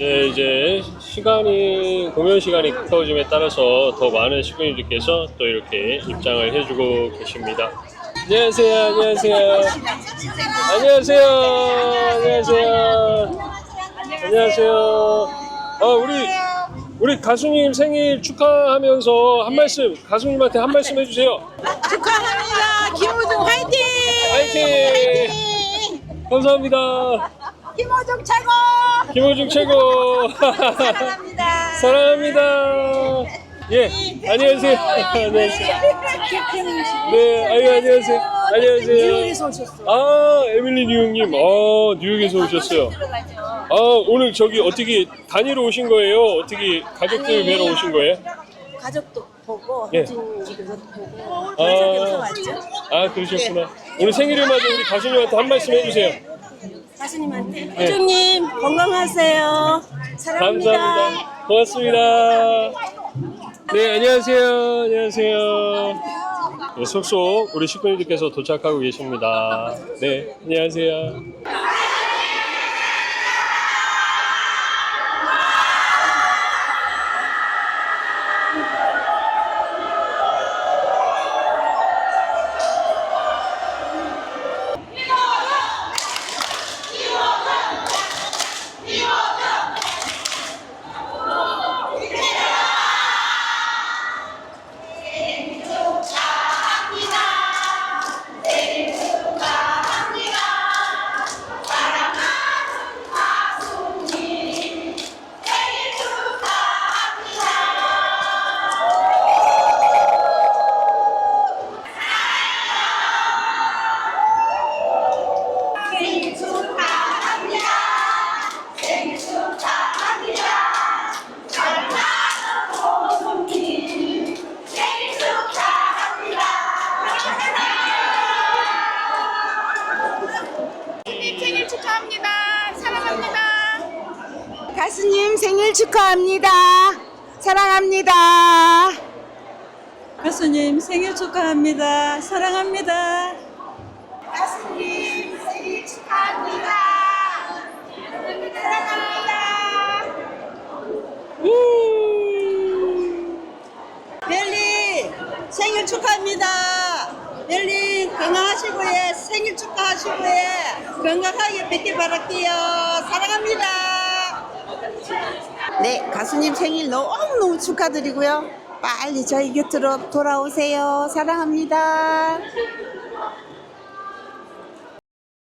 네, 이제 시간이 공연 시간이 가까워짐에 따라서 더 많은 식구님들께서 또 이렇게 입장을 해주고 계십니다. 안녕하세요, 안녕하세요, 안녕하세요, 안녕하세요, 안녕하세요. 아 우리 우리 가수님 생일 축하하면서 한 말씀 가수님한테 한 말씀 해주세요. 축하합니다. 김우중 화이팅! 화이팅! 감사합니다. 김우중 최고! 김호중 최고. 사랑합니다. 사랑합니다. 예, 안녕하세요. 안녕하세요. 네, 아유, 안녕하세요. 안녕하세요. 뉴욕에서 오셨어요. 아, 에밀리 뉴욕님. 아, 뉴욕에서 오셨어요. 아, 오늘 저기 어떻게 다니러 오신 거예요? 어떻게 가족들 뵈러 오신 거예요? 가족도 보고 예. 호중 집에서 보고 아. 왔죠. 아, 그러셨구나. 오늘 생일을 맞아 우리 가수님한테 한 말씀 해주세요. 가수님한테 예. 호중님 건강하세요. 사랑합니다. 감사합니다. 고맙습니다. 네, 안녕하세요. 안녕하세요. 네, 속속 우리 식구님들께서 도착하고 계십니다. 네, 안녕하세요. 생일 축하합니다. 사랑합니다. 가수님 생일 축하합니다. 사랑합니다. 가수님 생일 축하합니다. 사랑합니다. 가수님 생일 축하합니다. 사랑합니다. 벨리 생일 축하합니다. 벨리 건강하시고 예 생일 축하하시고 예 건강하게 뵙길 바랄게요. 사랑합니다. 네, 가수님 생일 너무너무 축하드리고요. 빨리 저희 곁으로 돌아오세요. 사랑합니다.